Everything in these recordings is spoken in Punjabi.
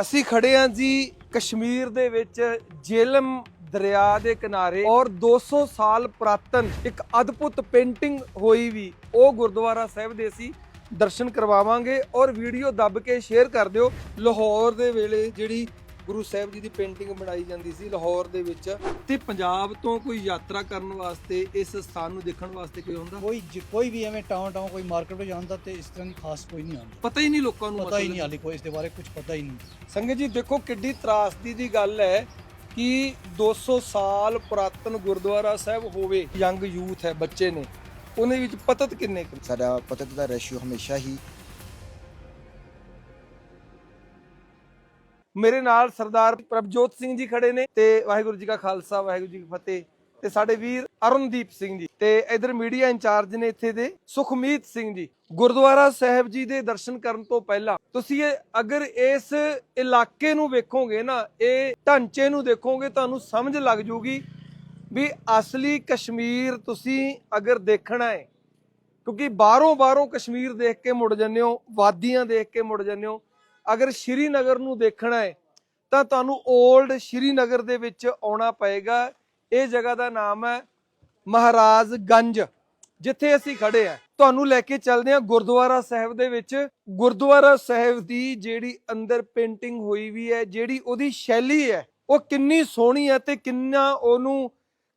ਅਸੀਂ ਖੜੇ ਹਾਂ ਜੀ ਕਸ਼ਮੀਰ ਦੇ ਵਿੱਚ ਜੇਲਮ ਦਰਿਆ ਦੇ ਕਿਨਾਰੇ ਔਰ 200 ਸਾਲ ਪੁਰਾਤਨ ਇੱਕ ਅਦਭੁਤ ਪੇਂਟਿੰਗ ਹੋਈ ਵੀ। ਉਹ ਗੁਰਦੁਆਰਾ ਸਾਹਿਬ ਦੇ ਅਸੀਂ ਦਰਸ਼ਨ ਕਰਵਾਵਾਂਗੇ ਔਰ ਵੀਡੀਓ ਦੱਬ ਕੇ ਸ਼ੇਅਰ ਕਰ ਦਿਓ। ਲਾਹੌਰ ਦੇ ਵੇਲੇ ਜਿਹੜੀ ਗੁਰੂ ਸਾਹਿਬ ਜੀ ਦੀ ਪੇਂਟਿੰਗ ਬਣਾਈ ਜਾਂਦੀ ਸੀ ਲਾਹੌਰ ਦੇ ਵਿੱਚ ਤੇ ਪੰਜਾਬ ਤੋਂ ਕੋਈ ਯਾਤਰਾ ਕਰਨ ਵਾਸਤੇ ਇਸ ਸਥਾਨ ਨੂੰ ਦੇਖਣ ਵਾਸਤੇ ਕੋਈ ਹੁੰਦਾ ਕੋਈ ਜ- ਕੋਈ ਵੀ ਐਵੇਂ ਟਾਉਂ ਟਾਉਂ ਕੋਈ ਮਾਰਕੀਟ ਵਿੱਚ ਆਉਂਦਾ ਤੇ ਇਸ ਤਰ੍ਹਾਂ ਦੀ ਖਾਸ ਕੋਈ ਨਹੀਂ ਆਉਂਦਾ ਪਤਾ ਹੀ ਨਹੀਂ ਲੋਕਾਂ ਨੂੰ ਪਤਾ ਹੀ ਮਤਲਬ। ਨਹੀਂ ਹਾਲੇ ਕੋਈ ਇਸ ਦੇ ਬਾਰੇ ਕੁਝ ਪਤਾ ਹੀ ਨਹੀਂ ਸੰਗਤ ਜੀ ਦੇਖੋ ਕਿੱਡੀ ਤਰਾਸਦੀ ਦੀ ਗੱਲ ਹੈ ਕਿ 200 ਸਾਲ ਪੁਰਾਤਨ ਗੁਰਦੁਆਰਾ ਸਾਹਿਬ ਹੋਵੇ ਯੰਗ ਯੂਥ ਹੈ ਬੱਚੇ ਨੇ ਉਹਦੇ ਵਿੱਚ ਪਤਤ ਕਿੰਨੇ ਕੁ? ਸਾਡਾ ਪਤਤ ਦਾ ਰੇਸ਼ੀਓ ਹਮੇਸ਼ਾ ਹੀ ਮੇਰੇ ਨਾਲ ਸਰਦਾਰ ਪ੍ਰਭਜੋਤ ਸਿੰਘ ਜੀ ਖੜੇ ਨੇ ਤੇ ਵਾਹਿਗੁਰੂ ਜੀ ਕਾ ਖਾਲਸਾ, ਵਾਹਿਗੁਰੂ ਜੀ ਕੀ ਫਤਿਹ। ਤੇ ਸਾਡੇ ਵੀਰ ਅਰੁਣਦੀਪ ਸਿੰਘ ਜੀ ਤੇ ਇਧਰ ਮੀਡੀਆ ਇੰਚਾਰਜ ਨੇ ਇੱਥੇ ਦੇ ਸੁਖਮੀਤ ਸਿੰਘ ਜੀ। ਗੁਰਦੁਆਰਾ ਸਾਹਿਬ ਜੀ ਦੇ ਦਰਸ਼ਨ ਕਰਨ ਤੋਂ ਪਹਿਲਾਂ ਤੁਸੀਂ ਇਹ ਅਗਰ ਇਸ ਇਲਾਕੇ ਨੂੰ ਵੇਖੋਗੇ ਨਾ, ਇਹ ਢਾਂਚੇ ਨੂੰ ਦੇਖੋਗੇ, ਤੁਹਾਨੂੰ ਸਮਝ ਲੱਗ ਜੂਗੀ ਵੀ ਅਸਲੀ ਕਸ਼ਮੀਰ ਤੁਸੀਂ ਅਗਰ ਦੇਖਣਾ ਹੈ, ਕਿਉਂਕਿ ਬਾਹਰੋਂ ਬਾਹਰੋਂ ਕਸ਼ਮੀਰ ਦੇਖ ਕੇ ਮੁੜ ਜੰਨੇ ਹੋ, ਵਾਦੀਆਂ ਦੇਖ ਕੇ ਮੁੜ ਜੰਨੇ ਹੋ ਅਗਰ ਸ਼੍ਰੀਨਗਰ ਨੂੰ ਦੇਖਣਾ ਹੈ, ਤਾਂ ਤੁਹਾਨੂੰ 올ਡ ਸ਼੍ਰੀਨਗਰ ਦੇ ਵਿੱਚ ਆਉਣਾ ਪਏਗਾ। ਇਹ ਜਗ੍ਹਾ ਦਾ ਨਾਮ ਹੈ ਮਹਾਰਾਜ ਗੰਜ ਜਿੱਥੇ ਅਸੀਂ ਖੜੇ ਆ ਤੁਹਾਨੂੰ ਲੈ ਕੇ ਚੱਲਦੇ ਹਾਂ ਗੁਰਦੁਆਰਾ ਸਾਹਿਬ ਦੇ ਵਿੱਚ। ਗੁਰਦੁਆਰਾ ਸਾਹਿਬ ਦੀ ਜਿਹੜੀ ਅੰਦਰ ਪੇਂਟਿੰਗ ਹੋਈ ਵੀ ਹੈ, ਜਿਹੜੀ ਉਹਦੀ ਸ਼ੈਲੀ ਹੈ, ਉਹ ਕਿੰਨੀ ਸੋਹਣੀ ਹੈ ਤੇ ਕਿੰਨਾ ਉਹਨੂੰ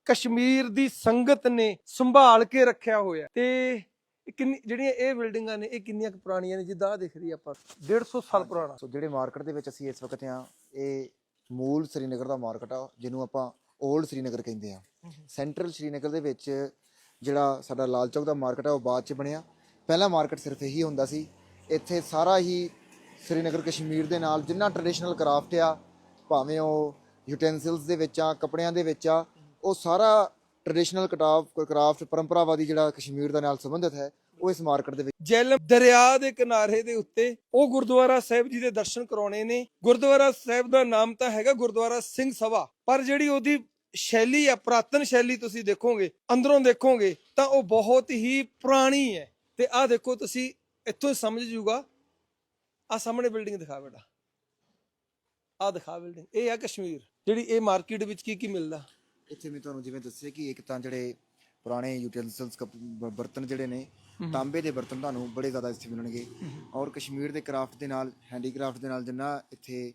ਕਸ਼ਮੀਰ ਦੀ ਸੰਗਤ ਨੇ ਸੰਭਾਲ ਕੇ ਰੱਖਿਆ ਹੋਇਆ ਤੇ ਇਹ ਕਿੰਨੀ ਜਿਹੜੀਆਂ ਇਹ ਬਿਲਡਿੰਗਾਂ ਨੇ ਇਹ ਕਿੰਨੀਆਂ ਕੁ ਪੁਰਾਣੀਆਂ ਨੇ ਜਿੱਦਾਂ ਆਹ ਦਿਖ ਰਹੀ ਆ ਆਪਾਂ। 150 ਸਾਲ ਪੁਰਾਣਾ। ਸੋ ਜਿਹੜੇ ਮਾਰਕੀਟ ਦੇ ਵਿੱਚ ਅਸੀਂ ਇਸ ਵਕਤ ਆ ਇਹ ਮੂਲ ਸ੍ਰੀਨਗਰ ਦਾ ਮਾਰਕੀਟ ਆ ਜਿਹਨੂੰ ਆਪਾਂ 올ਡ ਸ੍ਰੀਨਗਰ ਕਹਿੰਦੇ ਆ ਸੈਂਟਰਲ ਸ੍ਰੀਨਗਰ ਦੇ ਵਿੱਚ ਜਿਹੜਾ ਸਾਡਾ ਲਾਲ ਚੌਕ ਦਾ ਮਾਰਕੀਟ ਆ ਉਹ ਬਾਅਦ ਚ ਬਣਿਆ। ਪਹਿਲਾ ਮਾਰਕੀਟ ਸਿਰਫ ਇਹੀ ਹੁੰਦਾ ਸੀ ਇੱਥੇ ਸਾਰਾ ਹੀ ਸ੍ਰੀਨਗਰ ਕਸ਼ਮੀਰ ਦੇ ਨਾਲ ਜਿੰਨਾ ਟ੍ਰੈਡੀਸ਼ਨਲ ਕਰਾਫਟ ਆ ਭਾਵੇਂ ਉਹ ਯੂਟੈਂਸਿਲਸ ਦੇ ਵਿੱਚ ਆ ਕੱਪੜਿਆਂ ਦੇ ਵਿੱਚ ਆ ਉਹ ਸਾਰਾ ਟ੍ਰੈਡੀਸ਼ਨਲ ਕਟਾਫ ਕਰਾਫਟ ਪਰੰਪਰਾਵਾਦੀ ਜਿਹੜਾ ਕਸ਼ਮੀਰ ਦੇ ਨਾਲ ਸੰਬੰਧਿਤ ਹੈ, ਉਹ ਇਸ ਮਾਰਕੀਟ ਦੇ ਵਿੱਚ ਜੇਲਮ ਦਰਿਆ ਦੇ ਕਿਨਾਰੇ ਦੇ ਉੱਤੇ ਉਹ ਗੁਰਦੁਆਰਾ ਸਾਹਿਬ ਜੀ ਦੇ ਦਰਸ਼ਨ ਕਰਾਉਣੇ ਨੇ। ਗੁਰਦੁਆਰਾ ਸਾਹਿਬ ਦਾ ਨਾਮ ਤਾਂ ਹੈਗਾ ਗੁਰਦੁਆਰਾ ਸਿੰਘ ਸਭਾ, ਪਰ ਜਿਹੜੀ ਉਹਦੀ ਸ਼ੈਲੀ ਆ, ਪ੍ਰਾਤਨ ਸ਼ੈਲੀ ਤੁਸੀਂ ਦੇਖੋਗੇ, ਅੰਦਰੋਂ ਦੇਖੋਗੇ, ਤਾਂ ਉਹ ਬਹੁਤ ਹੀ ਪੁਰਾਣੀ ਹੈ। ਤੇ ਆਹ ਦੇਖੋ ਤੁਸੀਂ, ਇੱਥੋਂ ਸਮਝ ਜੂਗਾ। ਆ ਸਾਹਮਣੇ ਬਿਲਡਿੰਗ ਦਿਖਾ ਬੇਟਾ। ਆਹ ਦਿਖਾ ਬਿਲਡਿੰਗ, ਇਹ ਆ ਕਸ਼ਮੀਰ। ਜਿਹੜੀ ਇਹ ਮਾਰਕੀਟ ਵਿੱਚ ਕੀ ਕੀ ਮਿਲਦਾ? ਇੱਥੇ ਮੈਂ ਤੁਹਾਨੂੰ ਜਿਵੇਂ ਦੱਸਿਆ ਕਿ ਇੱਕ ਤਾਂ ਜਿਹੜੇ ਪੁਰਾਣੇ ਯੂਟੈਂਸਿਲਸ ਬਰਤਨ ਜਿਹੜੇ ਨੇ ਤਾਂਬੇ ਦੇ ਬਰਤਨ ਤੁਹਾਨੂੰ ਬੜੇ ਜ਼ਿਆਦਾ ਇੱਥੇ ਮਿਲਣਗੇ। ਔਰ ਕਸ਼ਮੀਰ ਦੇ ਕਰਾਫਟ ਦੇ ਨਾਲ ਹੈਂਡੀਕ੍ਰਾਫਟ ਦੇ ਨਾਲ ਜਿੰਨਾ ਇੱਥੇ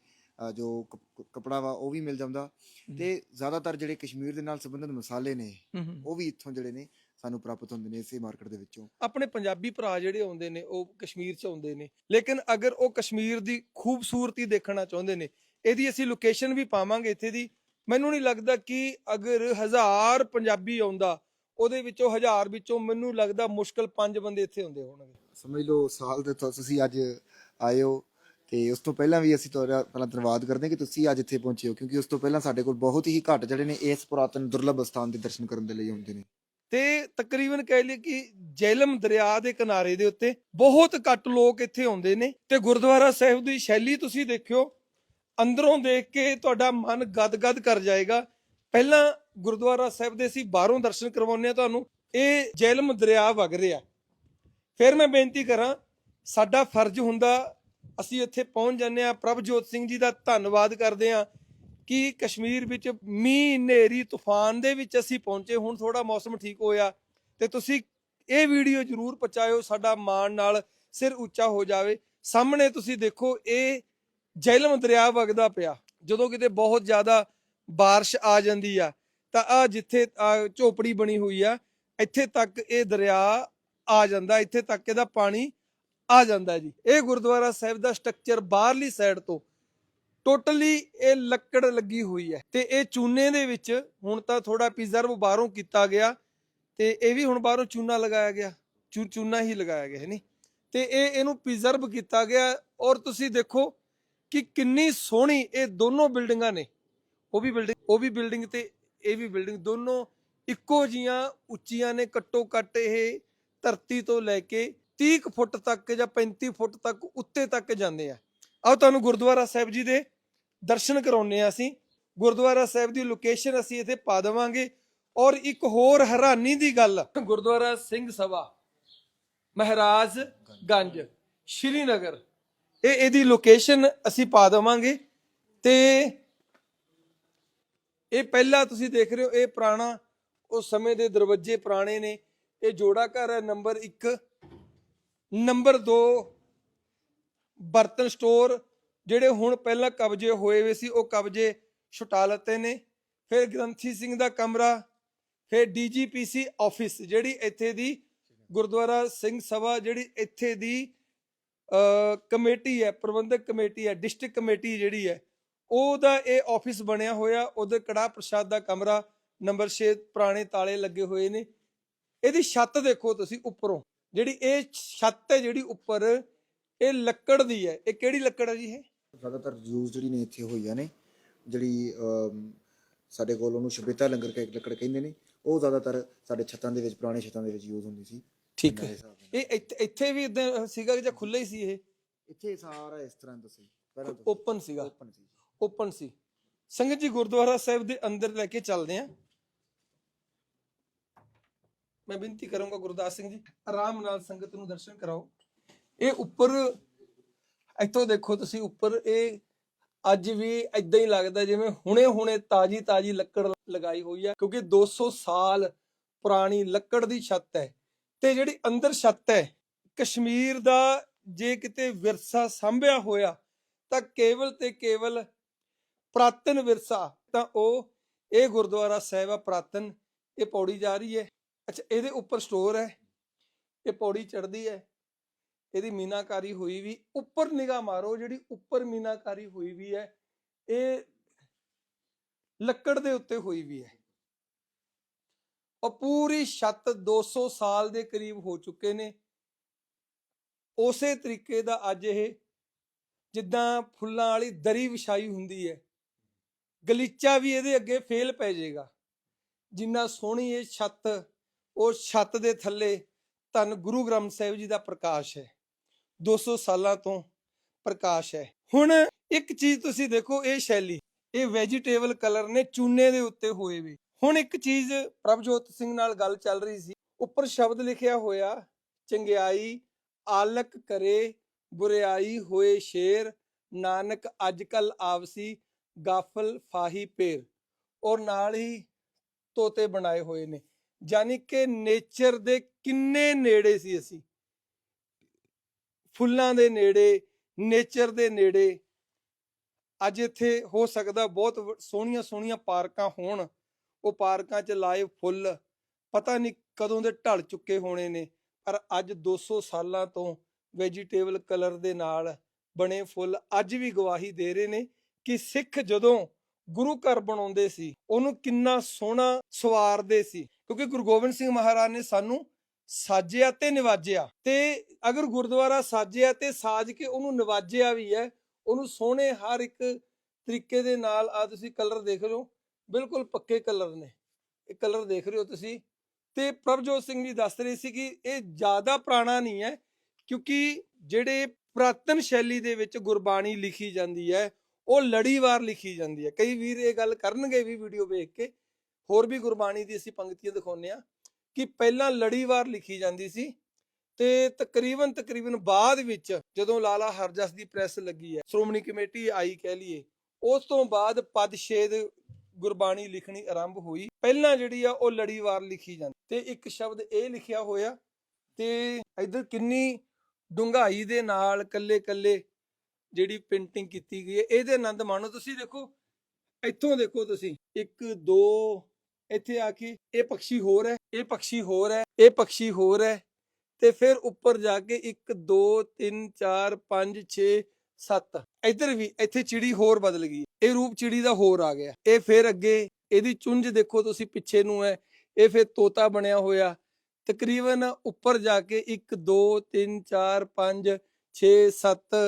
ਜੋ ਕਪ- ਕਪੜਾ ਵਾ ਉਹ ਵੀ ਮਿਲ ਜਾਂਦਾ। ਤੇ ਜ਼ਿਆਦਾਤਰ ਜਿਹੜੇ ਕਸ਼ਮੀਰ ਦੇ ਨਾਲ ਸੰਬੰਧਿਤ ਮਸਾਲੇ ਨੇ ਉਹ ਵੀ ਇੱਥੋਂ ਜਿਹੜੇ ਨੇ ਸਾਨੂੰ ਪ੍ਰਾਪਤ ਹੁੰਦੇ ਨੇ ਇਸੇ ਮਾਰਕੀਟ ਦੇ ਵਿੱਚੋਂ। ਆਪਣੇ ਪੰਜਾਬੀ ਭਰਾ ਜਿਹੜੇ ਆਉਂਦੇ ਨੇ ਉਹ ਕਸ਼ਮੀਰ ਚ ਆਉਂਦੇ ਨੇ। ਲੇਕਿਨ ਅਗਰ ਉਹ ਕਸ਼ਮੀਰ ਦੀ ਖੂਬਸੂਰਤੀ ਦੇਖਣਾ ਚਾਹੁੰਦੇ ਨੇ ਇਹਦੀ ਅਸੀਂ ਲੋਕੇਸ਼ਨ ਵੀ ਪਾਵਾਂਗੇ ਇੱਥੇ ਦੀ। ਮੈਨੂੰ ਨਹੀਂ ਲੱਗਦਾ ਕਿ ਅਗਰ ਹਜ਼ਾਰ ਪੰਜਾਬੀ ਆਉਂਦਾ ਉਹਦੇ ਵਿੱਚੋਂ ਹਜ਼ਾਰ ਵਿੱਚੋਂ ਮੈਨੂੰ ਲੱਗਦਾ ਮੁਸ਼ਕਲ ਪੰਜ ਬੰਦੇ ਇੱਥੇ ਹੁੰਦੇ ਹੋਣਗੇ। ਸਮਝ ਲਓ ਸਾਲ ਦੇ ਤੋਂ ਤੁਸੀਂ ਅੱਜ ਆਏ ਹੋ ਤੇ ਉਸ ਤੋਂ ਪਹਿਲਾਂ ਵੀ ਅਸੀਂ ਤੁਹਾਡਾ ਪਹਿਲਾਂ ਧੰਨਵਾਦ ਕਰਦੇ ਹਾਂ ਕਿ ਤੁਸੀਂ ਅੱਜ ਇੱਥੇ ਪਹੁੰਚੇ ਹੋ ਕਿਉਂਕਿ ਉਸ ਤੋਂ ਪਹਿਲਾਂ ਸਾਡੇ ਕੋਲ ਬਹੁਤ ਹੀ ਘੱਟ ਜਿਹੜੇ ਨੇ ਇਸ ਪੁਰਾਤਨ ਦੁਰਲਭ ਸਥਾਨ ਦੇ ਦਰਸ਼ਨ ਕਰਨ ਦੇ ਲਈ ਆਉਂਦੇ ਨੇ। ਤੇ ਤਕਰੀਬਨ ਕਹਿ ਲਈਏ ਕਿ ਜੇਲਮ ਦਰਿਆ ਦੇ ਕਿਨਾਰੇ ਦੇ ਉੱਤੇ ਬਹੁਤ ਘੱਟ ਲੋਕ ਇੱਥੇ ਆਉਂਦੇ ਨੇ ਤੇ ਗੁਰਦੁਆਰਾ ਸਾਹਿਬ ਦੀ ਸ਼ੈਲੀ ਤੁਸੀਂ ਦੇਖਿਓ ਅੰਦਰੋਂ ਦੇਖ ਕੇ ਤੁਹਾਡਾ ਮਨ ਗਦਗਦ ਕਰ ਜਾਏਗਾ। ਪਹਿਲਾਂ ਗੁਰਦੁਆਰਾ ਸਾਹਿਬ ਦੇ ਅਸੀਂ ਬਾਹਰੋਂ ਦਰਸ਼ਨ ਕਰਵਾਉਂਦੇ ਆ ਤੁਹਾਨੂੰ। ਇਹ ਜੇਲਮ ਦਰਿਆ ਵਗ ਰਿਹਾ। ਫਿਰ ਮੈਂ ਬੇਨਤੀ ਕਰਾਂ, ਸਾਡਾ ਫਰਜ਼ ਹੁੰਦਾ, ਅਸੀਂ ਇੱਥੇ ਪਹੁੰਚ ਜਾਂਦੇ ਆ ਪ੍ਰਭਜੋਤ ਸਿੰਘ ਜੀ ਦਾ ਧੰਨਵਾਦ ਕਰਦੇ ਆ ਕਿ ਕਸ਼ਮੀਰ ਵਿੱਚ ਮੀਂਹ ਹਨੇਰੀ ਤੂਫਾਨ ਦੇ ਵਿੱਚ ਅਸੀਂ ਪਹੁੰਚੇ। ਹੁਣ ਥੋੜਾ ਮੌਸਮ ਠੀਕ ਹੋਇਆ ਤੇ ਤੁਸੀਂ ਇਹ ਵੀਡੀਓ ਜਰੂਰ ਪਹੁੰਚਾਇਓ। ਸਾਡਾ ਮਾਣ ਨਾਲ ਸਿਰ ਉੱਚਾ ਹੋ ਜਾਵੇ। ਸਾਹਮਣੇ ਤੁਸੀਂ ਦੇਖੋ, ਇਹ ਜੇਲਮ ਦਰਿਆ ਵਗਦਾ ਪਿਆ ਜਦੋਂ ਕਿਤੇ ਬਹੁਤ ਜ਼ਿਆਦਾ بارش ਆ ਜਾਂਦੀ ਆ ਤਾਂ ਆ ਜਿੱਥੇ ਆਹ ਝੋਪੜੀ ਬਣੀ ਹੋਈ ਆ ਇੱਥੇ ਤੱਕ ਇਹ ਦਰਿਆ ਆ ਜਾਂਦਾ ਇੱਥੇ ਤੱਕ ਇਹਦਾ ਪਾਣੀ ਆ ਜਾਂਦਾ ਜੀ ਇਹ ਗੁਰਦੁਆਰਾ ਸਾਹਿਬ ਦਾ ਸਟਰਕਚਰ ਬਾਹਰਲੀ ਸਾਈਡ ਤੋਂ ਟੋਟਲੀ ਇਹ ਲੱਕੜ ਲੱਗੀ ਹੋਈ ਹੈ ਤੇ ਇਹ ਚੂਨੇ ਦੇ ਵਿੱਚ ਹੁਣ ਤਾਂ ਥੋੜਾ ਪ੍ਰੀਜ਼ਰਵ ਬਾਹਰੋਂ ਕੀਤਾ ਗਿਆ ਤੇ ਇਹ ਵੀ ਹੁਣ ਬਾਹਰੋਂ ਚੂਨਾ ਲਗਾਇਆ ਗਿਆ ਚੂ ਚੂਨਾ ਹੀ ਲਗਾਇਆ ਗਿਆ ਹੈ ਨਹੀਂ ਤੇ ਇਹ ਇਹਨੂੰ ਪ੍ਰੀਜ਼ਰਵ ਕੀਤਾ ਗਿਆ ਔਰ ਤੁਸੀਂ ਦੇਖੋ ਕਿ ਕਿੰਨੀ ਸੋਹਣੀ ਇਹ ਦੋਨੋਂ ਬਿਲਡਿੰਗਾਂ ਨੇ। ਉਹ ਵੀ ਬਿਲਡਿੰਗ, ਉਹ ਵੀ ਬਿਲਡਿੰਗ ਤੇ ਇਹ ਵੀ ਬਿਲਡਿੰਗ ਦੋਨੋਂ ਇੱਕੋ ਜੀਆਂ ਉੱਚੀਆਂ ਨੇ, ਘੱਟੋ ਘੱਟ ਇਹ ਧਰਤੀ ਤੋਂ ਲੈ ਕੇ 30 ਕੁ ਫੁੱਟ ਤੱਕ ਜਾਂ 35 ਫੁੱਟ ਤੱਕ ਉੱਤੇ ਤੱਕ ਜਾਂਦੇ ਆ। ਆਓ ਤੁਹਾਨੂੰ ਗੁਰਦੁਆਰਾ ਸਾਹਿਬ ਜੀ ਦੇ ਦਰਸ਼ਨ ਕਰਾਉਨੇ ਆ ਅਸੀਂ। ਗੁਰਦੁਆਰਾ ਸਾਹਿਬ ਦੀ ਲੋਕੇਸ਼ਨ ਅਸੀਂ ਇੱਥੇ ਪਾ ਦੇਵਾਂਗੇ। ਔਰ ਇੱਕ ਹੋਰ ਹੈਰਾਨੀ ਦੀ ਗੱਲ, ਗੁਰਦੁਆਰਾ ਸਿੰਘ ਸਭਾ, ਮਹਾਰਾਜ ਗੰਜ, ਸ਼੍ਰੀਨਗਰ। ਇਹ ਇਹਦੀ ਲੋਕੇਸ਼ਨ ਅਸੀਂ ਪਾ ਦੇਵਾਂਗੇ ਤੇ ਇਹ ਪਹਿਲਾ ਤੁਸੀਂ ਦੇਖ ਰਹੇ ਹੋ, ਇਹ ਪੁਰਾਣਾ, ਉਸ ਸਮੇਂ ਦੇ ਦਰਵਾਜ਼ੇ ਪੁਰਾਣੇ ਨੇ। ਇਹ ਜੋੜਾ ਘਰ ਹੈ, ਨੰਬਰ 1 ਨੰਬਰ 2 ਬਰਤਨ ਸਟੋਰ ਜਿਹੜੇ ਹੁਣ ਪਹਿਲਾਂ ਕਬਜ਼ੇ ਹੋਏ ਹੋਏ ਸੀ, ਉਹ ਕਬਜ਼ੇ ਛੁਟਾ ਲਤੇ ਨੇ। ਫਿਰ ਗ੍ਰੰਥੀ ਸਿੰਘ ਦਾ ਕਮਰਾ, ਫਿਰ ਡੀਜੀਪੀਸੀ ਆਫਿਸ ਜਿਹੜੀ ਇੱਥੇ ਦੀ ਗੁਰਦੁਆਰਾ ਸਿੰਘ ਸਭਾ, ਜਿਹੜੀ ਇੱਥੇ ਦੀ ਕਮੇਟੀ ਹੈ, ਪ੍ਰਬੰਧਕ ਕਮੇਟੀ ਹੈ, ਡਿਸਟ੍ਰਿਕਟ ਕਮੇਟੀ ਜਿਹੜੀ ਹੈ, ਉਹਦਾ ਇਹ ਆਫਿਸ ਬਣਿਆ ਹੋਇਆ, ਉਹਦੇ ਕੜਾ ਪ੍ਰਸ਼ਾਦ ਦਾ ਕਮਰਾ ਨੰਬਰ 6 ਪੁਰਾਣੇ ਤਾਲੇ ਲੱਗੇ ਹੋਏ ਨੇ। ਇਹਦੀ ਛੱਤ ਦੇਖੋ ਤੁਸੀਂ ਉੱਪਰੋਂ, ਜਿਹੜੀ ਇਹ ਛੱਤ ਹੈ, ਜਿਹੜੀ ਉੱਪਰ, ਇਹ ਲੱਕੜ ਦੀ ਹੈ। ਇਹ ਕਿਹੜੀ ਲੱਕੜ ਹੈ ਜੀ ਇਹ? ਜ਼ਿਆਦਾਤਰ ਯੂਜ਼ ਜਿਹੜੀ ਨੇ ਇੱਥੇ ਹੋਈਆਂ ਨੇ, ਜਿਹੜੀ ਸਾਡੇ ਕੋਲ ਉਹਨੂੰ ਸ਼ਬੇਤਾ ਲੰਗਰ ਕੇ, ਲੱਕੜ ਕਹਿੰਦੇ ਨੇ, ਉਹ ਜ਼ਿਆਦਾਤਰ ਸਾਡੇ ਛੱਤਾਂ ਦੇ ਵਿੱਚ, ਪੁਰਾਣੇ ਛੱਤਾਂ ਦੇ ਵਿੱਚ ਯੂਜ਼ ਹੁੰਦੀ ਸੀ। ਠੀਕ ਹੈ। ਇਹ ਇੱਥੇ- ਇੱਥੇ ਵੀ ਇਦਾਂ ਸੀਗਾ ਕਿ ਜਾਂ ਖੁੱਲਾ ਹੀ ਸੀ ਇਹ? ਇੱਥੇ ਸਾਰਾ ਇਸ ਤਰ੍ਹਾਂ ਦੱਸੀ ਪਹਿਲਾਂ ਓਪਨ ਸੀਗਾ। ਓਪਨ ਸੀ ਓਪਨ ਸੀ। ਸੰਗਤ ਜੀ ਗੁਰਦੁਆਰਾ ਸਾਹਿਬ ਦੇ ਅੰਦਰ ਲੈ ਕੇ ਚੱਲਦੇ ਆਂ ਮੈਂ ਬੇਨਤੀ ਕਰੂੰਗਾ ਗੁਰਦਾਸ ਸਿੰਘ ਜੀ ਆਰਾਮ ਨਾਲ ਸੰਗਤ ਨੂੰ ਦਰਸ਼ਨ ਕਰਾਓ। ਇਹ ਉੱਪਰ ਇੱਥੋਂ ਦੇਖੋ ਤੁਸੀਂ ਉੱਪਰ ਇਹ ਅੱਜ ਵੀ ਇਦਾਂ ਹੀ ਲੱਗਦਾ ਜਿਵੇਂ ਹੁਣੇ-ਹੁਣੇ ਤਾਜੀ ਤਾਜੀ ਲੱਕੜ ਲਗਾਈ ਹੋਈ ਹੈ ਕਿਉਂਕਿ 200 ਸਾਲ ਪੁਰਾਣੀ ਲੱਕੜ ਦੀ ਛੱਤ ਹੈ। ਤੇ ਜਿਹੜੀ ਅੰਦਰ ਛੱਤ ਹੈ, ਕਸ਼ਮੀਰ ਦਾ ਜੇ ਕਿਤੇ ਵਿਰਸਾ ਸੰਭਿਆ ਹੋਇਆ, ਤਾਂ ਕੇਵਲ ਤੇ ਕੇਵਲ ਪ੍ਰਾਤਨ ਵਿਰਸਾ, ਤਾਂ ਉਹ ਇਹ ਗੁਰਦੁਆਰਾ ਸਾਹਿਬ ਆ ਪ੍ਰਾਤਨ, ਇਹ ਪੌੜੀ ਜਾ ਰਹੀ ਹੈ। ਅੱਛਾ, ਇਹਦੇ ਉੱਪਰ ਸਟੋਰ ਹੈ, ਇਹ ਪੌੜੀ ਚੜਦੀ ਹੈ, ਇਹਦੀ ਮੀਨਾਕਾਰੀ ਹੋਈ ਵੀ, ਉੱਪਰ ਨਿਗਾਹ ਮਾਰੋ, ਜਿਹੜੀ ਉੱਪਰ ਮੀਨਾਕਾਰੀ ਹੋਈ ਵੀ ਹੈ, ਇਹ ਲੱਕੜ ਦੇ ਉੱਤੇ ਹੋਈ ਵੀ ਹੈ। ਉਹ ਪੂਰੀ ਛੱਤ 200 ਸਾਲ ਦੇ ਕਰੀਬ ਹੋ ਚੁੱਕੇ ਨੇ। ਉਸੇ ਤਰੀਕੇ ਦਾ ਅੱਜ ਇਹ ਜਿੱਦਾਂ ਫੁੱਲਾਂ ਵਾਲੀ ਦਰੀ ਵਿਛਾਈ ਹੁੰਦੀ ਹੈ। ਗਲੀਚਾ ਵੀ ਇਹਦੇ ਅੱਗੇ ਫੇਲ ਪੈ ਜਾਏਗਾ। ਜਿੰਨਾ ਸੋਹਣੀ ਇਹ ਛੱਤ, ਉਹ ਛੱਤ ਦੇ ਥੱਲੇ ਧੰਨ ਗੁਰੂ ਗ੍ਰੰਥ ਸਾਹਿਬ ਜੀ ਦਾ ਪ੍ਰਕਾਸ਼ ਹੈ। 200 ਸਾਲਾਂ ਤੋਂ ਪ੍ਰਕਾਸ਼ ਹੈ। ਹੁਣ ਇੱਕ ਚੀਜ਼ ਤੁਸੀਂ ਦੇਖੋ, ਇਹ ਸ਼ੈਲੀ, ਇਹ ਵੈਜੀਟੇਬਲ ਕਲਰ ਨੇ ਚੂਨੇ ਦੇ ਉੱਤੇ ਹੋਏ ਵੀ। ਹੁਣ ਇੱਕ ਚੀਜ਼ ਪ੍ਰਭਜੋਤ ਸਿੰਘ ਨਾਲ ਗੱਲ ਚੱਲ ਰਹੀ ਸੀ। ਉੱਪਰ ਸ਼ਬਦ ਲਿਖਿਆ ਹੋਇਆ, ਚੰਗਿਆਈ ਆਲਕ ਕਰੇ, ਬੁਰਿਆਈ ਹੋਏ ਸ਼ੇਰ, ਨਾਨਕ ਅੱਜ ਕੱਲ ਆਵਸੀ, ਗਾਫਲ ਫਾਹੀ ਪੇਰ। ਔਰ ਨਾਲ ਹੀ ਤੋਤੇ ਬਣਾਏ ਹੋਏ ਨੇ। ਯਾਨੀ ਕਿ ਨੇਚਰ ਦੇ ਕਿੰਨੇ ਨੇੜੇ ਸੀ ਅਸੀਂ। ਫੁੱਲਾਂ ਦੇ ਨੇੜੇ, ਨੇਚਰ ਦੇ ਨੇੜੇ। ਅੱਜ ਇੱਥੇ ਹੋ ਸਕਦਾ ਬਹੁਤ ਸੋਹਣੀਆਂ ਸੋਹਣੀਆਂ ਪਾਰਕਾਂ ਹੋਣ। ਉਹ ਪਾਰਕਾਂ 'ਚ ਲਾਏ ਫੁੱਲ, ਪਤਾ ਨਹੀਂ ਕਦੋਂ ਦੇ ਢਲ ਚੁੱਕੇ ਹੋਣੇ ਨੇ, ਪਰ ਅੱਜ 200 ਸਾਲਾਂ ਤੋਂ ਵੈਜੀਟੇਬਲ ਕਲਰ ਦੇ ਨਾਲ ਬਣੇ ਫੁੱਲ ਅੱਜ ਵੀ ਗਵਾਹੀ ਦੇ ਰਹੇ ਨੇ ਕਿ ਸਿੱਖ ਜਦੋਂ ਗੁਰੂ ਘਰ ਬਣਾਉਂਦੇ ਸੀ, ਉਹਨੂੰ ਕਿੰਨਾ ਸੋਹਣਾ ਸਵਾਰਦੇ ਸੀ, ਕਿਉਂਕਿ ਗੁਰੂ ਗੋਬਿੰਦ ਸਿੰਘ ਮਹਾਰਾਜ ਨੇ ਸਾਨੂੰ ਸਾਜਿਆ ਤੇ ਨਿਵਾਜਿਆ ਤੇ ਅਗਰ ਗੁਰਦੁਆਰਾ ਸਾਜਿਆ ਤੇ ਸਾਜ ਕੇ ਉਹਨੂੰ ਨਿਵਾਜਿਆ ਵੀ ਹੈ, ਉਹਨੂੰ ਸੋਹਣੇ ਹਰ ਇੱਕ ਤਰੀਕੇ ਦੇ ਨਾਲ ਆ ਤੁਸੀਂ ਕਲਰ ਦੇਖ ਲਓ ਬਿਲਕੁਲ ਪੱਕੇ ਕਲਰ ਨੇ। ਇਹ ਕਲਰ ਦੇਖ ਰਹੇ ਹੋ ਤੁਸੀਂ। ਤੇ ਪ੍ਰਭਜੋਤ ਸਿੰਘ ਜੀ ਦੱਸ ਰਹੇ ਸੀ ਕਿ ਇਹ ਜ਼ਿਆਦਾ ਪੁਰਾਣਾ ਨਹੀਂ ਹੈ, ਕਿਉਂਕਿ ਜਿਹੜੇ ਪ੍ਰਾਤਨ ਸ਼ੈਲੀ ਦੇ ਵਿੱਚ ਗੁਰਬਾਣੀ ਲਿਖੀ ਜਾਂਦੀ ਹੈ, ਉਹ ਲੜੀਵਾਰ ਲਿਖੀ ਜਾਂਦੀ ਹੈ। ਕਈ ਵੀਰ ਇਹ ਗੱਲ ਕਰਨਗੇ ਵੀ ਵੀਡੀਓ ਵੇਖ ਕੇ। ਹੋਰ ਵੀ ਗੁਰਬਾਣੀ ਦੀ ਅਸੀਂ ਪੰਕਤੀਆਂ ਦਿਖਾਉਂਦੇ ਆ ਕਿ ਪਹਿਲਾਂ ਲੜੀਵਾਰ ਲਿਖੀ ਜਾਂਦੀ ਸੀ ਤੇ ਤਕਰੀਬਨ ਤਕਰੀਬਨ ਬਾਅਦ ਵਿੱਚ ਜਦੋਂ ਲਾਲਾ ਹਰਜਸ ਦੀ ਪ੍ਰੈਸ ਲੱਗੀ ਹੈ, ਸ਼੍ਰੋਮਣੀ ਕਮੇਟੀ ਆਈ ਕਹਿ ਲਈਏ, ਉਸ ਤੋਂ ਬਾਅਦ ਪਦਸ਼ੇਦ ਗੁਰਬਾਣੀ ਲਿਖਣੀ ਆਰੰਭ ਹੋਈ। ਪਹਿਲਾਂ ਜਿਹੜੀ ਆ ਉਹ ਲੜੀਵਾਰ ਲਿਖੀ ਜਾਂਦੀ। ਤੇ ਇੱਕ ਸ਼ਬਦ ਇਹ ਲਿਖਿਆ ਹੋਇਆ, ਤੇ ਇਧਰ ਕਿੰਨੀ ਡੁੰਗਾਈ ਦੇ ਨਾਲ ਕੱਲੇ ਕੱਲੇ ਜਿਹੜੀ ਪੇਂਟਿੰਗ ਕੀਤੀ ਗਈ ਹੈ, ਇਹਦੇ ਆਨੰਦ ਮਾਣੋ ਤੁਸੀਂ ਦੇਖੋ। ਇੱਥੋਂ ਦੇਖੋ ਤੁਸੀਂ 1 2 ਇੱਥੇ ਆ ਕੇ ਇਹ ਪੰਛੀ ਹੋਰ ਹੈ, ਇਹ ਪੰਛੀ ਹੋਰ ਹੈ, ਇਹ ਪੰਛੀ ਹੋਰ ਹੈ। ਤੇ ਫਿਰ ਉੱਪਰ ਜਾ ਕੇ 1 2 3 4 5 6 7 ਇੱਧਰ ਵੀ ਇੱਥੇ ਚਿੜੀ ਹੋਰ ਬਦਲ ਗਈ। ਇਹ ਰੂਪ ਚਿੜੀ ਦਾ ਹੋਰ ਆ ਗਿਆ। ਇਹ ਫਿਰ ਅੱਗੇ ਇਹਦੀ ਚੁੰਝ ਦੇਖੋ ਤੁਸੀਂ ਪਿੱਛੇ ਨੂੰ ਹੈ। ਇਹ ਫਿਰ ਤੋਤਾ ਬਣਿਆ ਹੋਇਆ। ਤਕਰੀਬਨ ਉੱਪਰ ਜਾ ਕੇ 1 2 3 4 5 6 7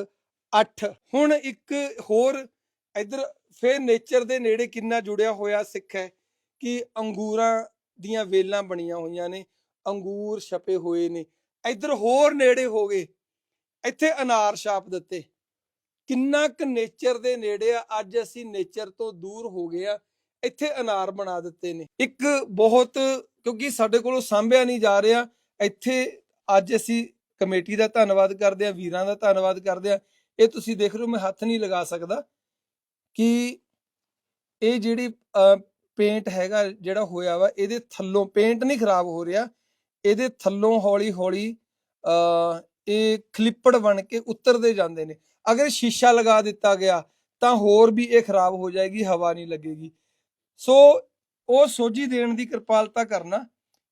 8 ਹੁਣ ਇੱਕ ਹੋਰ ਇੱਧਰ ਫਿਰ ਨੇਚਰ ਦੇ ਨੇੜੇ ਕਿੰਨਾ ਜੁੜਿਆ ਹੋਇਆ ਸਿੱਖ ਹੈ ਕਿ ਅੰਗੂਰਾਂ ਦੀਆਂ ਵੇਲਾਂ ਬਣੀਆਂ ਹੋਈਆਂ ਨੇ। ਅੰਗੂਰ ਛਪੇ ਹੋਏ ਨੇ। ਇੱਧਰ ਹੋਰ ਨੇੜੇ ਹੋ ਗਏ। ਇੱਥੇ ਅਨਾਰ ਛਾਪ ਦਿੱਤੇ। ਕਿੰਨਾ ਕੁ ਨੇਚਰ ਦੇ ਨੇੜੇ ਆ, ਅੱਜ ਅਸੀਂ ਨੇਚਰ ਤੋਂ ਦੂਰ ਹੋ ਗਏ ਆ, ਇੱਥੇ ਅਨਾਰ ਬਣਾ ਦਿੱਤੇ ਨੇ। ਇੱਕ ਬਹੁਤ, ਕਿਉਂਕਿ ਸਾਡੇ ਕੋਲੋਂ ਸਾਂਭਿਆ ਨਹੀਂ ਜਾ ਰਿਹਾ, ਇੱਥੇ ਅੱਜ ਅਸੀਂ ਕਮੇਟੀ ਦਾ ਧੰਨਵਾਦ ਕਰਦੇ ਆ ਵੀਰਾਂ ਦਾ ਧੰਨਵਾਦ ਕਰਦੇ ਆ ਇਹ ਤੁਸੀਂ ਦੇਖ ਰਹੇ ਹੋ, ਮੈਂ ਹੱਥ ਨਹੀਂ ਲਗਾ ਸਕਦਾ ਕਿ ਇਹ ਜਿਹੜੀ ਪੇਂਟ ਹੈਗਾ ਜਿਹੜਾ ਹੋਇਆ ਵਾ, ਇਹਦੇ ਥੱਲੋਂ ਪੇਂਟ ਨਹੀਂ ਖਰਾਬ ਹੋ ਰਿਹਾ, ਇਹਦੇ ਥੱਲੋਂ ਹੌਲੀ ਹੌਲੀ ਅ, ਇਹ ਖਲਿੱਪੜ ਬਣ ਕੇ ਉਤਰਦੇ ਜਾਂਦੇ ਨੇ। ਅਗਰ ਸ਼ੀਸ਼ਾ ਲਗਾ ਦਿੱਤਾ ਗਿਆ, ਤਾਂ ਹੋਰ ਵੀ ਇਹ ਖਰਾਬ ਹੋ ਜਾਏਗੀ, ਹਵਾ ਨਹੀਂ ਲੱਗੇਗੀ। ਸੋ ਉਹ ਸੋਝੀ ਦੇਣ ਦੀ ਕਿਰਪਾਲਤਾ ਕਰਨਾ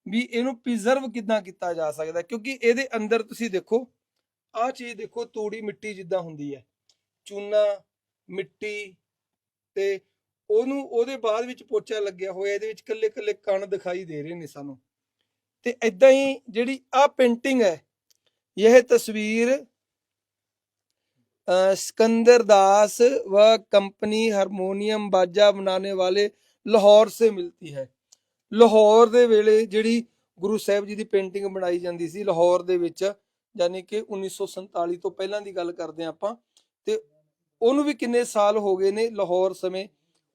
ਵੀ ਇਹਨੂੰ ਪ੍ਰੀਜ਼ਰਵ ਕਿੱਦਾਂ ਕੀਤਾ ਜਾ ਸਕਦਾ, ਕਿਉਂਕਿ ਇਹਦੇ ਅੰਦਰ ਤੁਸੀਂ ਦੇਖੋ ਆਹ ਚੀਜ਼ ਦੇਖੋ, ਤੂੜੀ ਮਿੱਟੀ ਜਿੱਦਾਂ ਹੁੰਦੀ ਹੈ। ਚੂਨਾ, ਮਿੱਟੀ ਤੇ ਉਹਨੂੰ, ਉਹਦੇ ਬਾਅਦ ਵਿੱਚ ਪੋਚਾ ਲੱਗਿਆ ਹੋਇਆ, ਇਹਦੇ ਵਿੱਚ ਕੱਲੇ ਕੱਲੇ ਕਣ ਦਿਖਾਈ ਦੇ ਰਹੇ ਨੇ ਸਾਨੂੰ। ਤੇ ਇਦਾਂ ਹੀ ਜਿਹੜੀ ਆ ਪੇਂਟਿੰਗ ਹੈ, ਇਹ ਤਸਵੀਰ सिकंदर दास व कंपनी हारमोनियम बाजा बनाने वाले ਲਾਹੌਰ ਸੇ ਮਿਲਤੀ ਹੈ ਲਾਹੌਰ ਦੇ ਵੇਲੇ ਜਿਹੜੀ ਗੁਰੂ ਸਾਹਿਬ ਜੀ ਦੀ ਪੇਂਟਿੰਗ ਬਣਾਈ ਜਾਂਦੀ ਸੀ ਲਾਹੌਰ ਦੇ ਵਿੱਚ ਯਾਨੀ ਕਿ 1947 ਤੋਂ ਪਹਿਲਾਂ ਦੀ ਗੱਲ ਕਰਦੇ ਹਾਂ ਆਪਾਂ ਤੇ ਉਹਨੂੰ ਵੀ ਕਿੰਨੇ ਸਾਲ ਹੋ ਗਏ ਨੇ ਲਾਹੌਰ ਸਮੇਂ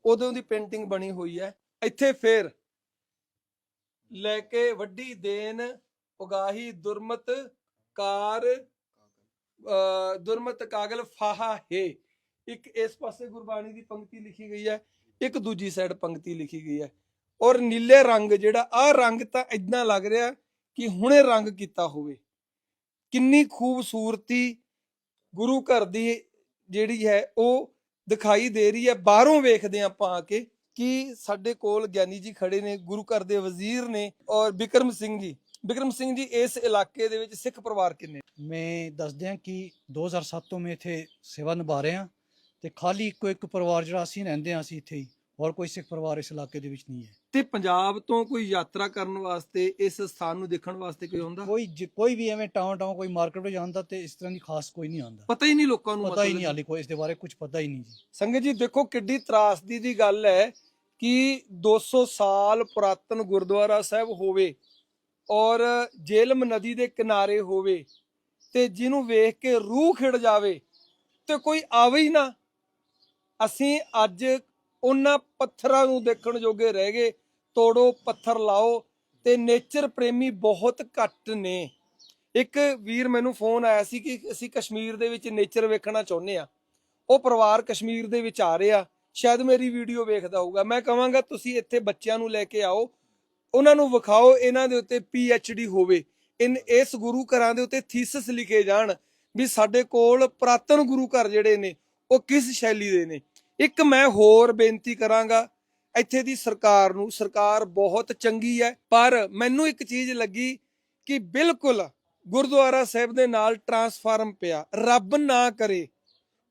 ਉਦੋਂ ਦੀ ਪੇਂਟਿੰਗ ਬਣੀ ਹੋਈ ਹੈ ਇੱਥੇ ਫੇਰ ਲੈ ਕੇ ਵੱਡੀ ਦੇਨ ਉਗਾਹੀ ਦੁਰਮਤ ਕਾਰ ਅ, ਦੁਰਮਤ ਕਾਗਲ ਫਾਹਾ ਹੈ। ਇੱਕ ਇਸ ਪਾਸੇ ਗੁਰਬਾਣੀ ਦੀ ਪੰਕਤੀ ਲਿਖੀ ਗਈ ਹੈ, ਇੱਕ ਦੂਜੀ ਸਾਈਡ ਪੰਕਤੀ ਲਿਖੀ ਗਈ ਹੈ। ਔਰ ਨੀਲੇ ਰੰਗ ਜਿਹੜਾ, ਆਹ ਰੰਗ ਤਾਂ ਇਦਾਂ ਲੱਗ ਰਿਹਾ ਕਿ ਹੁਣੇ ਰੰਗ ਕੀਤਾ ਹੋਵੇ। ਕਿੰਨੀ ਖੂਬਸੂਰਤੀ ਗੁਰੂ ਘਰ ਦੀ ਜਿਹੜੀ ਹੈ, ਉਹ ਦਿਖਾਈ ਦੇ ਰਹੀ ਹੈ। ਬਾਹਰੋਂ ਵੇਖਦੇ ਹਾਂ ਆਪਾਂ ਆ ਕੇ ਕਿ ਸਾਡੇ ਕੋਲ ਗਿਆਨੀ ਜੀ ਖੜੇ ਨੇ, ਗੁਰੂ ਘਰ ਦੇ ਵਜ਼ੀਰ ਨੇ ਔਰ ਬਿਕਰਮ ਸਿੰਘ ਜੀ। ਬਿਕਰਮ ਸਿੰਘ ਜੀ ਇਸ ਇਲਾਕੇ ਦੇ ਵਿੱਚ ਸਿੱਖ ਪਰਿਵਾਰ ਕਿੰਨੇ ਮੈਂ ਦੱਸ ਦਿਆਂ ਕਿ 2007 ਤੋਂ ਮੈਂ ਇੱਥੇ ਸੇਵਾ ਨਿਭਾ ਰਿਹਾ ਤੇ ਖਾਲੀ ਇੱਕੋ ਇੱਕ ਪਰਿਵਾਰ ਜਿਹੜਾ ਅਸੀਂ ਰਹਿੰਦੇ ਹਾਂ ਅਸੀਂ ਇੱਥੇ ਹੀ। ਹੋਰ ਕੋਈ ਸਿੱਖ ਪਰਿਵਾਰ ਇਸ ਇਲਾਕੇ ਦੇ ਵਿੱਚ ਨਹੀਂ ਹੈ। ਤੇ ਪੰਜਾਬ ਤੋਂ ਕੋਈ ਯਾਤਰਾ ਕਰਨ ਵਾਸਤੇ ਇਸ ਸਥਾਨ ਨੂੰ ਦੇਖਣ ਵਾਸਤੇ ਕੋਈ ਆਉਂਦਾ? ਕੋਈ ਜ- ਕੋਈ ਵੀ ਐਵੇਂ ਟਾਉਂ ਟਾਉਂ ਕੋਈ ਮਾਰਕੀਟ ਵਿੱਚ ਜਾਂਦਾ ਤੇ ਇਸ ਤਰ੍ਹਾਂ ਦੀ ਖਾਸ ਕੋਈ ਨਹੀਂ ਆਉਂਦਾ। ਪਤਾ ਹੀ ਨਹੀਂ ਲੋਕਾਂ ਨੂੰ ਪਤਾ ਹੀ ਮਤਲਬ ਨਹੀਂ ਹਾਲੇ ਕੋਈ ਇਸ ਦੇ ਬਾਰੇ ਕੁਝ ਪਤਾ ਹੀ ਨਹੀਂ ਜੀ। ਸੰਗਤ ਜੀ ਦੇਖੋ ਕਿੱਡੀ ਤਰਾਸਦੀ ਦੀ ਗੱਲ ਹੈ ਕਿ 200 ਸਾਲ ਪੁਰਾਤਨ ਗੁਰਦੁਆਰਾ ਸਾਹਿਬ ਹੋਵੇ ਔਰ ਜੇਲਮ ਨਦੀ ਦੇ ਕਿਨਾਰੇ ਹੋਵੇ ਤੇ ਜਿਹਨੂੰ ਵੇਖ ਕੇ ਰੂਹ ਖਿੜ ਜਾਵੇ ਤੇ ਕੋਈ ਆਵੇ ਹੀ ਨਾ। ਅਸੀਂ ਅੱਜ ਉਹਨਾਂ ਪੱਥਰਾਂ ਨੂੰ ਦੇਖਣ ਜੋਗੇ ਰਹਿ ਗਏ। ਤੋੜੋ, ਪੱਥਰ ਲਾਓ ਤੇ ਨੇਚਰ ਪ੍ਰੇਮੀ ਬਹੁਤ ਘੱਟ ਨੇ। ਇੱਕ ਵੀਰ ਮੈਨੂੰ ਫੋਨ ਆਇਆ ਸੀ ਕਿ ਅਸੀਂ ਕਸ਼ਮੀਰ ਦੇ ਵਿੱਚ ਨੇਚਰ ਵੇਖਣਾ ਚਾਹੁੰਦੇ ਆ ਉਹ ਪਰਿਵਾਰ ਕਸ਼ਮੀਰ ਦੇ ਵਿੱਚ ਆ ਰਿਹਾ। ਸ਼ਾਇਦ ਮੇਰੀ ਵੀਡੀਓ ਵੇਖਦਾ ਹੋਊਗਾ। ਮੈਂ ਕਹਾਂਗਾ, ਤੁਸੀਂ ਇੱਥੇ ਬੱਚਿਆਂ ਨੂੰ ਲੈ ਕੇ ਆਓ। ਉਹਨਾਂ ਨੂੰ ਵਿਖਾਓ ਇਹਨਾਂ ਦੇ ਉੱਤੇ ਡੀ ਹੋਵੇ। ਇਨ ਇਸ ਗੁਰੂ ਘਰਾਂ ਦੇ ਉੱਤੇ ਥੀਸਿਸ ਲਿਖੇ ਜਾਣ ਵੀ ਸਾਡੇ ਕੋਲ ਪ੍ਰਾਤਨ ਗੁਰੂ ਘਰ ਜਿਹੜੇ ਨੇ, ਉਹ ਕਿਸ ਸ਼ੈਲੀ ਦੇ ਨੇ। ਇੱਕ ਮੈਂ ਹੋਰ ਬੇਨਤੀ ਕਰਾਂਗਾ, ਇੱਥੇ ਦੀ ਸਰਕਾਰ ਨੂੰ, ਸਰਕਾਰ ਬਹੁਤ ਚੰਗੀ ਹੈ, ਪਰ ਮੈਨੂੰ ਇੱਕ ਚੀਜ਼ ਲੱਗੀ ਕਿ ਬਿਲਕੁਲ ਗੁਰਦੁਆਰਾ ਸਾਹਿਬ ਦੇ ਨਾਲ ਟਰਾਂਸਫਾਰਮ ਪਿਆ, ਰੱਬ ਨਾ ਕਰੇ।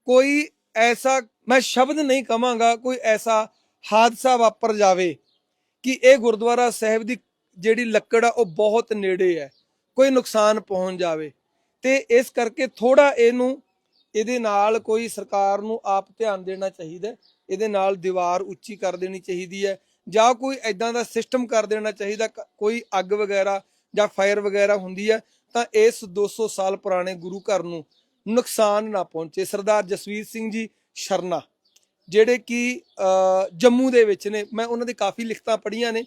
ਕੋਈ ਐਸਾ, ਮੈਂ ਸ਼ਬਦ ਨਹੀਂ ਕਵਾਂਗਾ, ਕੋਈ ਐਸਾ ਹਾਦਸਾ ਵਾਪਰ ਜਾਵੇ। ਕਿ ਇਹ ਗੁਰਦੁਆਰਾ ਸਾਹਿਬ ਦੀ ਜਿਹੜੀ ਲੱਕੜ ਆ, ਉਹ ਬਹੁਤ ਨੇੜੇ ਹੈ। ਕੋਈ ਨੁਕਸਾਨ ਪਹੁੰਚ ਜਾਵੇ। ਤੇ ਇਸ ਕਰਕੇ ਥੋੜਾ ਇਹਨੂੰ, ਇਹਦੇ ਨਾਲ ਕੋਈ ਸਰਕਾਰ ਨੂੰ ਆਪ ਧਿਆਨ ਦੇਣਾ ਚਾਹੀਦਾ ਇਹਦੇ ਨਾਲ ਦੀਵਾਰ ਉੱਚੀ ਕਰ ਦੇਣੀ ਚਾਹੀਦੀ ਹੈ। ਜਾਂ ਕੋਈ ਐਦਾਂ ਦਾ ਸਿਸਟਮ ਕਰ ਦੇਣਾ ਚਾਹੀਦਾ ਕੋਈ ਅੱਗ ਵਗੈਰਾ ਜਾਂ ਫਾਇਰ ਵਗੈਰਾ ਹੁੰਦੀ ਹੈ, ਤਾਂ ਇਸ 200 ਸਾਲ ਪੁਰਾਣੇ ਗੁਰੂ ਘਰ ਨੂੰ ਨੁਕਸਾਨ ਨਾ ਪਹੁੰਚੇ। ਸਰਦਾਰ ਜਸਵੀਰ ਸਿੰਘ ਜੀ, ਸ਼ਰਨਾ। ਜਿਹੜੇ ਕਿ ਜੰਮੂ ਦੇ ਵਿੱਚ ਨੇ ਮੈਂ ਉਹਨਾਂ ਦੀ ਕਾਫੀ ਲਿਖਤਾਂ ਪੜ੍ਹੀਆਂ ਨੇ।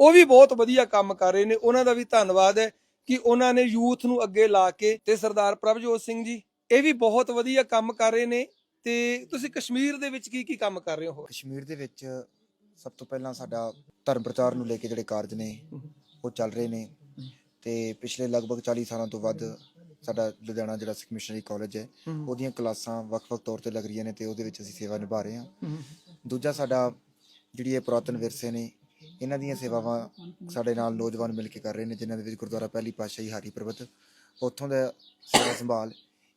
ਉਹ ਵੀ ਬਹੁਤ ਵਧੀਆ ਕੰਮ ਕਰ ਰਹੇ ਨੇ। ਉਹਨਾਂ ਦਾ ਵੀ ਧੰਨਵਾਦ ਹੈ ਕਿ ਉਹਨਾਂ ਨੇ ਯੂਥ ਨੂੰ ਅੱਗੇ ਲਾ ਕੇ ਤੇ ਸਰਦਾਰ ਪ੍ਰਭਜੋਤ ਸਿੰਘ ਜੀ ਇਹ ਵੀ ਬਹੁਤ ਵਧੀਆ ਕੰਮ ਕਰ ਰਹੇ ਨੇ। ਤੇ ਤੁਸੀਂ ਕਸ਼ਮੀਰ ਦੇ ਵਿੱਚ ਕੀ ਕੀ ਕੰਮ ਕਰ ਰਹੇ ਹੋ? ਕਸ਼ਮੀਰ ਦੇ ਵਿੱਚ ਸਭ ਤੋਂ ਪਹਿਲਾਂ ਸਾਡਾ ਧਰਮ ਪ੍ਰਚਾਰ ਨੂੰ ਲੈ ਕੇ ਜਿਹੜੇ ਕਾਰਜ ਨੇ ਉਹ ਚੱਲ ਰਹੇ ਨੇ। ਤੇ ਪਿਛਲੇ ਲਗਭਗ 40 ਸਾਲਾਂ ਤੋਂ ਵੱਧ ਸਾਡਾ ਲੁਧਿਆਣਾ ਜਿਹੜਾ ਸਿੱਖ ਮਿਸ਼ਨਰੀ ਕਾਲਜ ਹੈ ਉਹਦੀਆਂ ਕਲਾਸਾਂ ਵੱਖ-ਵੱਖ ਤੌਰ ਤੇ ਲੱਗ ਰਹੀਆਂ ਨੇ ਤੇ ਉਹਦੇ ਵਿੱਚ ਅਸੀਂ ਸੇਵਾ ਨਿਭਾ ਰਹੇ ਹਾਂ। ਦੂਜਾ ਸਾਡਾ ਜਿਹੜੀ ਇਹ ਪੁਰਾਤਨ ਵਿਰਸੇ ਨੇ ਇਹਨਾਂ ਦੀਆਂ ਸੇਵਾਵਾਂ ਸਾਡੇ ਨਾਲ ਨੌਜਵਾਨ ਮਿਲ ਕੇ ਕਰ ਰਹੇ ਨੇ ਜਿਨ੍ਹਾਂ ਦੇ ਵਿੱਚ ਗੁਰਦੁਆਰਾ ਪਹਿਲੀ ਪਾਤਸ਼ਾਹੀ ਹਾਰੀ ਪਰਬਤ ਉੱਥੋਂ ਦਾ ਸੇਵਾ ਸੰਭਾਲ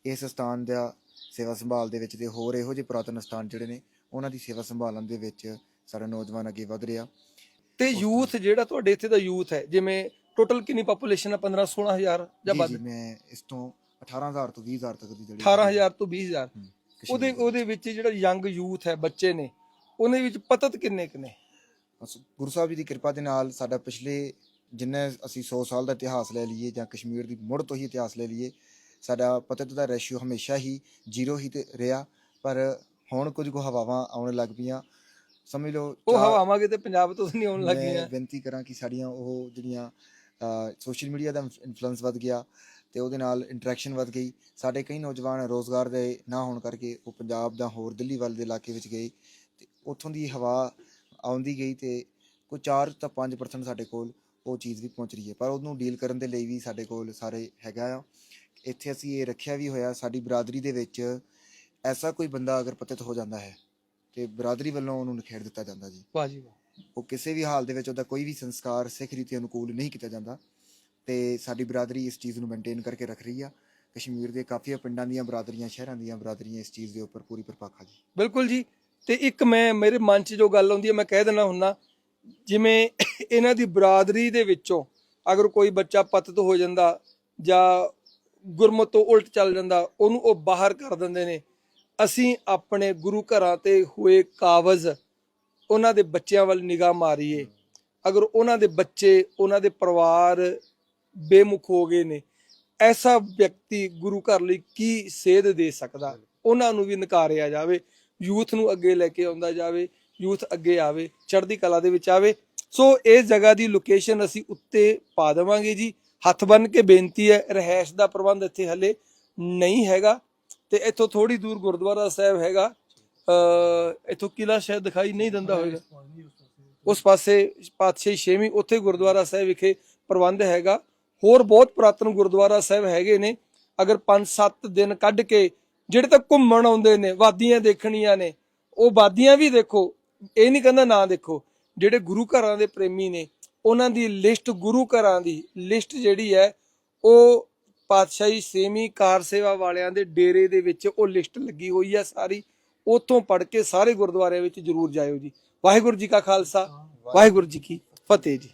ਇਸ ਸਥਾਨ ਦਾ ਸੇਵਾ ਸੰਭਾਲ ਦੇ ਵਿੱਚ ਤੇ ਹੋਰ ਇਹੋ ਜਿਹੇ ਪੁਰਾਤਨ ਸਥਾਨ ਜਿਹੜੇ ਨੇ ਉਹਨਾਂ ਦੀ ਸੇਵਾ ਸੰਭਾਲਣ ਦੇ ਵਿੱਚ ਸਾਡਾ ਨੌਜਵਾਨ ਅੱਗੇ ਵਧ ਰਿਹਾ। ਤੇ ਯੂਥ ਜਿਹੜਾ ਤੁਹਾਡੇ ਇੱਥੇ ਦਾ ਯੂਥ ਹੈ ਜਿਵੇਂ ਟੋਟਲ ਕਿੰਨੀ ਪੋਪੂਲੇਸ਼ਨ ਹੈ 15 16000 ਜਾਂ ਜੀ ਵੱਧ? ਜੀ ਮੈਂ ਇਸ ਤੋਂ 18000 ਤੋਂ 20000 ਤੱਕ ਦੀ ਜਿਹੜੀ 18000 ਤੋਂ 20000 ਹਮ, ਕਸ਼ਮੀਰ ਉਹਦੇ ਦੇ ਉਹਦੇ ਵਿੱਚ ਜਿਹੜਾ ਯੰਗ ਯੂਥ ਹੈ ਬੱਚੇ ਨੇ ਉਹਦੇ ਵਿੱਚ ਪਤਤ ਕਿੰਨੇ ਕਿੰਨੇ ਬਸ ਗੁਰੂ ਸਾਹਿਬ ਜੀ ਦੀ ਕਿਰਪਾ ਦੇ ਨਾਲ ਸਾਡਾ ਪਿਛਲੇ ਜਿੰਨੇ ਅਸੀਂ 100 ਸਾਲ ਦਾ ਇਤਿਹਾਸ ਲੈ ਲਈਏ ਜਾਂ ਕਸ਼ਮੀਰ ਦੀ ਮੁੜ ਤੋਂ ਹੀ ਇਤਿਹਾਸ ਲੈ ਲਈਏ ਸਾਡਾ ਪਤਿਤ ਦਾ ਰੇਸ਼ੀਓ ਹਮੇਸ਼ਾ ਹੀ ਜ਼ੀਰੋ ਹੀ ਤੇ ਰਿਹਾ। ਪਰ ਹੁਣ ਕੁਝ ਕੁ ਹਵਾਵਾਂ ਆਉਣ ਲੱਗ ਪਈਆਂ। ਸਮਝ ਲਓ ਉਹ ਚਾਰ- ਹਵਾਵਾਂ ਕਿਤੇ ਪੰਜਾਬ ਤੋਂ ਤਾਂ ਨਹੀਂ ਆਉਣ ਮੈਂ ਲੱਗੀਆਂ ਬੇਨਤੀ ਕਰਾਂ ਕਿ ਸਾਡੀਆਂ ਉਹ ਜਿਹੜੀਆਂ ਸੋਸ਼ਲ ਮੀਡੀਆ ਦਾ ਇਨਫਲੂਐਂਸ ਵੱਧ ਗਿਆ ਤੇ ਉਹਦੇ ਨਾਲ ਇੰਟਰੈਕਸ਼ਨ ਵੱਧ ਗਈ। ਸਾਡੇ ਕਈ ਨੌਜਵਾਨ ਰੋਜ਼ਗਾਰ ਦੇ ਨਾ ਹੋਣ ਕਰਕੇ ਉਹ ਪੰਜਾਬ ਦਾ ਹੋਰ ਦਿੱਲੀ ਵੱਲ ਦੇ ਇਲਾਕੇ ਵਿੱਚ ਗਏ ਤੇ ਉੱਥੋਂ ਦੀ ਹਵਾ ਆਉਂਦੀ ਗਈ ਤੇ ਕੋਈ 4 ਤਾਂ 5% ਸਾਡੇ ਕੋਲ ਉਹ ਚੀਜ਼ ਵੀ ਪਹੁੰਚ ਰਹੀ ਹੈ। ਪਰ ਉਹਨੂੰ ਡੀਲ ਕਰਨ ਦੇ ਲਈ ਵੀ ਸਾਡੇ ਕੋਲ ਸਾਰੇ ਹੈਗਾ ਆ। ਇੱਥੇ ਅਸੀਂ ਇਹ ਰੱਖਿਆ ਵੀ ਹੋਇਆ, ਸਾਡੀ ਬਰਾਦਰੀ ਦੇ ਵਿੱਚ ਐਸਾ ਕੋਈ ਬੰਦਾ ਅਗਰ ਪਤਿਤ ਹੋ ਜਾਂਦਾ ਹੈ ਤੇ ਬਰਾਦਰੀ ਵੱਲੋਂ ਉਹਨੂੰ ਨਿਖੇੜ ਦਿੱਤਾ ਜਾਂਦਾ ਜੀ। ਵਾਹ ਜੀ ਵਾਹ। ਉਹ ਕਿਸੇ ਵੀ ਹਾਲ ਦੇ ਵਿੱਚ ਉਹਦਾ ਕੋਈ ਵੀ ਸੰਸਕਾਰ ਸਿੱਖ ਰੀਤੀ ਅਨੁਕੂਲ ਨਹੀਂ ਕੀਤਾ ਜਾਂਦਾ ਤੇ ਸਾਡੀ ਬਰਾਦਰੀ ਇਸ ਚੀਜ਼ ਨੂੰ ਮੇਨਟੇਨ ਕਰਕੇ ਰੱਖ ਰਹੀ ਆ। ਕਸ਼ਮੀਰ ਦੇ ਕਾਫੀ ਪਿੰਡਾਂ ਦੀਆਂ ਬਰਾਦਰੀਆਂ, ਸ਼ਹਿਰਾਂ ਦੀਆਂ ਬਰਾਦਰੀਆਂ ਇਸ ਚੀਜ਼ ਦੇ ਉੱਪਰ ਪੂਰੀ ਪਰਪੱਕ ਆ ਜੀ। ਬਿਲਕੁਲ ਜੀ। ਤੇ ਇੱਕ ਮੈਂ, ਮੇਰੇ ਮਨ 'ਚ ਜੋ ਗੱਲ ਆਉਂਦੀ ਹੈ ਮੈਂ ਕਹਿ ਦਿੰਦਾ ਹੁੰਨਾ, ਜਿਵੇਂ ਇਹਨਾਂ ਦੀ ਬਰਾਦਰੀ ਦੇ ਵਿੱਚੋਂ ਅਗਰ ਕੋਈ ਬੱਚਾ ਪਤਤ ਹੋ ਜਾਂਦਾ ਜਾਂ ਗੁਰਮਤ ਤੋਂ ਉਲਟ ਚੱਲ ਜਾਂਦਾ, ਉਹਨੂੰ ਉਹ ਬਾਹਰ ਕਰ ਦਿੰਦੇ ਨੇ। ਅਸੀਂ ਆਪਣੇ ਗੁਰੂ ਘਰਾਂ ਤੇ ਹੋਏ ਕਾਬਜ਼ ਉਹਨਾਂ ਦੇ ਬੱਚਿਆਂ ਵੱਲ ਨਿਗਾਹ ਮਾਰੀਏ। ਅਗਰ ਉਹਨਾਂ ਦੇ ਬੱਚੇ, ਉਹਨਾਂ ਦੇ ਪਰਿਵਾਰ ਬੇਮੁਖ ਹੋ ਗਏ ਨੇ, ਐਸਾ ਵਿਅਕਤੀ ਗੁਰੂ ਘਰ ਲਈ ਕੀ ਸੇਧ ਦੇ ਸਕਦਾ? ਉਹਨਾਂ ਨੂੰ ਵੀ ਨਕਾਰਿਆ ਜਾਵੇ, ਯੂਥ ਨੂੰ ਅੱਗੇ ਲੈ ਕੇ ਆਉਂਦਾ ਜਾਵੇ, ਯੂਥ ਅੱਗੇ ਆਵੇ, ਚੜ੍ਹਦੀ ਕਲਾ ਦੇ ਵਿੱਚ ਆਵੇ। ਸੋ ਇਸ ਜਗ੍ਹਾ ਦੀ ਲੋਕੇਸ਼ਨ ਅਸੀਂ ਉੱਤੇ ਪਾ ਦੇਵਾਂਗੇ ਜੀ। ਹੱਥ ਬੰਨ ਕੇ ਬੇਨਤੀ ਹੈ ਰਹਿائش ਦਾ ਪ੍ਰਬੰਧ ਇੱਥੇ ਹਲੇ ਨਹੀਂ ਹੈਗਾ। ਤੇ ਇੱਥੋਂ ਥੋੜੀ ਦੂਰ ਗੁਰਦੁਆਰਾ ਸਾਹਿਬ ਹੈਗਾ। ਇੱਥੋਂ ਕਿਲਾ ਸ਼ਾਇਦ ਦਿਖਾਈ ਨਹੀਂ ਦਿੰਦਾ ਹੋਵੇਗਾ ਉਸ ਪਾਸੇ ਪਾਤਸ਼ਾਹੀ ਛੇਵੀਂ, ਉੱਥੇ ਗੁਰਦੁਆਰਾ ਸਾਹਿਬ ਵਿਖੇ ਪ੍ਰਬੰਧ ਹੈਗਾ। ਹੋਰ ਬਹੁਤ ਪੁਰਾਤਨ ਗੁਰਦੁਆਰਾ ਸਾਹਿਬ ਹੈਗੇ ਨੇ। ਅਗਰ 5-7 ਦਿਨ ਕੱਢ ਕੇ ਜਿਹੜੇ ਤਾਂ ਘੁੰਮਣ ਆਉਂਦੇ ਨੇ, ਵਾਦੀਆਂ ਦੇਖਣੀਆਂ ਨੇ, ਉਹ ਵਾਦੀਆਂ ਵੀ ਦੇਖੋ। ਇਹ ਨਹੀਂ ਕਹਿੰਦਾ ਨਾ ਦੇਖੋ। ਜਿਹੜੇ ਗੁਰੂ ਘਰਾਂ ਦੇ ਪ੍ਰੇਮੀ ਨੇ, ਉਹਨਾਂ ਦੀ ਲਿਸਟ ਗੁਰੂ ਘਰਾਂ ਦੀ ਲਿਸਟ ਜਿਹੜੀ ਹੈ, ਉਹ ਪਾਤਸ਼ਾਹੀ ਸੇਵੀਂ ਕਾਰ ਸੇਵਾ ਵਾਲਿਆਂ ਦੇ ਡੇਰੇ ਦੇ ਵਿੱਚ ਉਹ ਲਿਸਟ ਲੱਗੀ ਹੋਈ ਹੈ ਸਾਰੀ। ਉਤੋਂ ਪੜ ਕੇ ਸਾਰੇ ਗੁਰਦੁਆਰਿਆਂ ਵਿੱਚ ਜਰੂਰ ਜਾਇਓ ਜੀ। ਵਾਹਿਗੁਰੂ ਜੀ ਕਾ ਖਾਲਸਾ, ਵਾਹਿਗੁਰੂ ਜੀ ਕੀ ਫਤਿਹ ਜੀ।